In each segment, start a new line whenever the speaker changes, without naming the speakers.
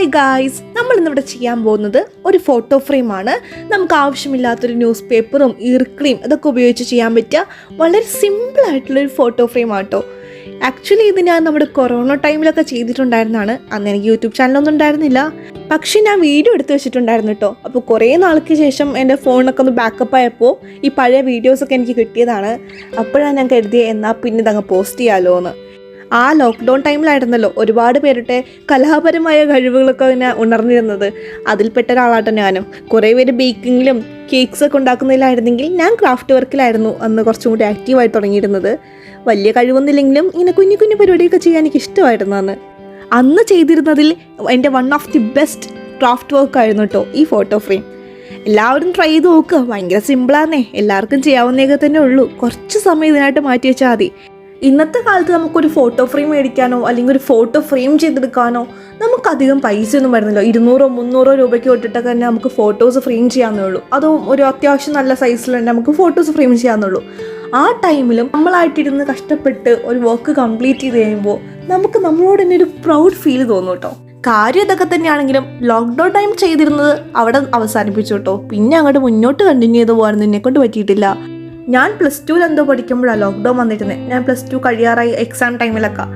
Hi guys നമ്മൾ ഇന്നിവിടെ ചെയ്യാൻ പോകുന്നത് ഒരു ഫോട്ടോ ഫ്രെയിമാണ് നമുക്ക് ആവശ്യമില്ലാത്തൊരു ന്യൂസ് പേപ്പറും ഈർക്കിളിയും ഇതൊക്കെ ഉപയോഗിച്ച് ചെയ്യാൻ പറ്റിയ വളരെ സിമ്പിൾ ആയിട്ടുള്ളൊരു ഫോട്ടോ ഫ്രെയിം ആട്ടോ. ആക്ച്വലി ഇത് ഞാൻ നമ്മുടെ കൊറോണ ടൈമിലൊക്കെ ചെയ്തിട്ടുണ്ടായിരുന്നതാണ് അന്ന് എനിക്ക് യൂട്യൂബ് ചാനലൊന്നും ഉണ്ടായിരുന്നില്ല. പക്ഷേ ഞാൻ വീഡിയോ എടുത്ത് വെച്ചിട്ടുണ്ടായിരുന്നു കേട്ടോ അപ്പോൾ കുറേ നാൾക്ക് ശേഷം എന്റെ ഫോണൊക്കെ ഒന്ന് ബാക്കപ്പ് ആയപ്പോൾ ഈ പഴയ വീഡിയോസൊക്കെ എനിക്ക് കിട്ടിയതാണ്. അപ്പോഴാണ് ഞാൻ കരുതിയത് എന്നാൽ പിന്നെ ഇതങ്ങ് പോസ്റ്റ് ചെയ്യാമല്ലോ എന്ന് ആ ലോക്ക്ഡൗൺ ടൈമിലായിരുന്നല്ലോ ഒരുപാട് പേരുടെ കലാപരമായ കഴിവുകളൊക്കെ ഇങ്ങനെ ഉണർന്നിരുന്നത്. അതിൽപ്പെട്ട ഒരാളാട്ടോ ഞാനും. കുറേ പേര് ബേക്കിങ്ങിലും കേക്ക്സ് ഒക്കെ ഉണ്ടാക്കുന്നതിലായിരുന്നെങ്കിൽ ഞാൻ ക്രാഫ്റ്റ് വർക്കിലായിരുന്നു അന്ന് കുറച്ചും കൂടി ആക്റ്റീവായി തുടങ്ങിയിരുന്നത്. വലിയ കഴിവൊന്നുമില്ലെങ്കിലും ഇങ്ങനെ കുഞ്ഞു കുഞ്ഞു പരിപാടിയൊക്കെ ചെയ്യാൻ എനിക്ക് ഇഷ്ടമായിരുന്നു അന്ന്. അന്ന് ചെയ്തിരുന്നതിൽ എന്റെ one of the best craft work ആയിരുന്നു കേട്ടോ ഈ ഫോട്ടോ ഫ്രെയിം എല്ലാവരും ട്രൈ ചെയ്ത് നോക്കുക ഭയങ്കര സിമ്പിളാന്നേ എല്ലാവർക്കും ചെയ്യാവുന്നതൊക്കെ തന്നെ ഉള്ളൂ. കുറച്ച് സമയം ഇതിനായിട്ട് മാറ്റി വെച്ചാൽ മതി. ഇന്നത്തെ കാലത്ത് നമുക്കൊരു ഫോട്ടോ ഫ്രെയിം മേടിക്കാനോ അല്ലെങ്കിൽ ഒരു ഫോട്ടോ ഫ്രെയിം ചെയ്തെടുക്കാനോ നമുക്കധികം പൈസ ഒന്നും വരുന്നില്ല. ഇരുന്നൂറോ മുന്നൂറോ രൂപയ്ക്ക് തൊട്ടിട്ടൊക്കെ തന്നെ നമുക്ക് ഫോട്ടോസ് ഫ്രെയിം ചെയ്യാവുന്നേ ഉള്ളൂ അതും ഒരു അത്യാവശ്യം നല്ല സൈസിൽ തന്നെ നമുക്ക് ഫോട്ടോസ് ഫ്രെയിം ചെയ്യാവുന്നുള്ളൂ ആ ടൈമിലും നമ്മളായിട്ടിരുന്ന് കഷ്ടപ്പെട്ട് ഒരു വർക്ക് കംപ്ലീറ്റ് ചെയ്ത് കഴിയുമ്പോൾ നമുക്ക് നമ്മളോട് തന്നെ ഒരു പ്രൗഡ് ഫീൽ തോന്നും കേട്ടോ. കാര്യം ഇതൊക്കെ തന്നെയാണെങ്കിലും ലോക്ക്ഡൗൺ ടൈം ചെയ്തിരുന്നത് അവിടെ അവസാനിപ്പിച്ചു കേട്ടോ. പിന്നെ അങ്ങോട്ട് മുന്നോട്ട് കണ്ടിന്യൂ ചെയ്ത് പോകാനൊന്നും എന്നെ കൊണ്ട് പറ്റിയിട്ടില്ല. ഞാൻ പ്ലസ് ടുവിൽ എന്തോ പഠിക്കുമ്പോഴാണ് ലോക്ക്ഡൗൺ വന്നിരുന്നത് ഞാൻ പ്ലസ് ടു കഴിയാറായി എക്സാം ടൈമിലൊക്കെ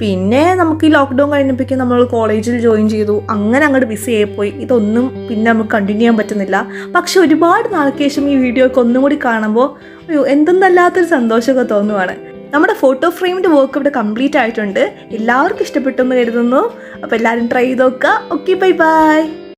പിന്നെ നമുക്ക് ഈ ലോക്ക്ഡൗൺ കഴിഞ്ഞപ്പോഴേക്കും നമ്മൾ കോളേജിൽ ജോയിൻ ചെയ്തു. അങ്ങനെ അങ്ങോട്ട് ബിസി ആയിപ്പോയി ഇതൊന്നും പിന്നെ നമുക്ക് കണ്ടിന്യൂ ചെയ്യാൻ പറ്റുന്നില്ല. പക്ഷെ ഒരുപാട് നാൾക്ക് ശേഷം ഈ വീഡിയോ ഒക്കെ ഒന്നും കൂടി കാണുമ്പോൾ അയ്യോ എന്തെന്നല്ലാത്തൊരു സന്തോഷമൊക്കെ തോന്നുവാണ്. നമ്മുടെ ഫോട്ടോ ഫ്രെയിമിന്റെ വർക്ക് ഇവിടെ കംപ്ലീറ്റ് ആയിട്ടുണ്ട്. എല്ലാവർക്കും ഇഷ്ടപ്പെട്ടു എന്ന് കരുതുന്നു. അപ്പോൾ എല്ലാവരും ട്രൈ ചെയ്ത് നോക്കുക. Okay bye bye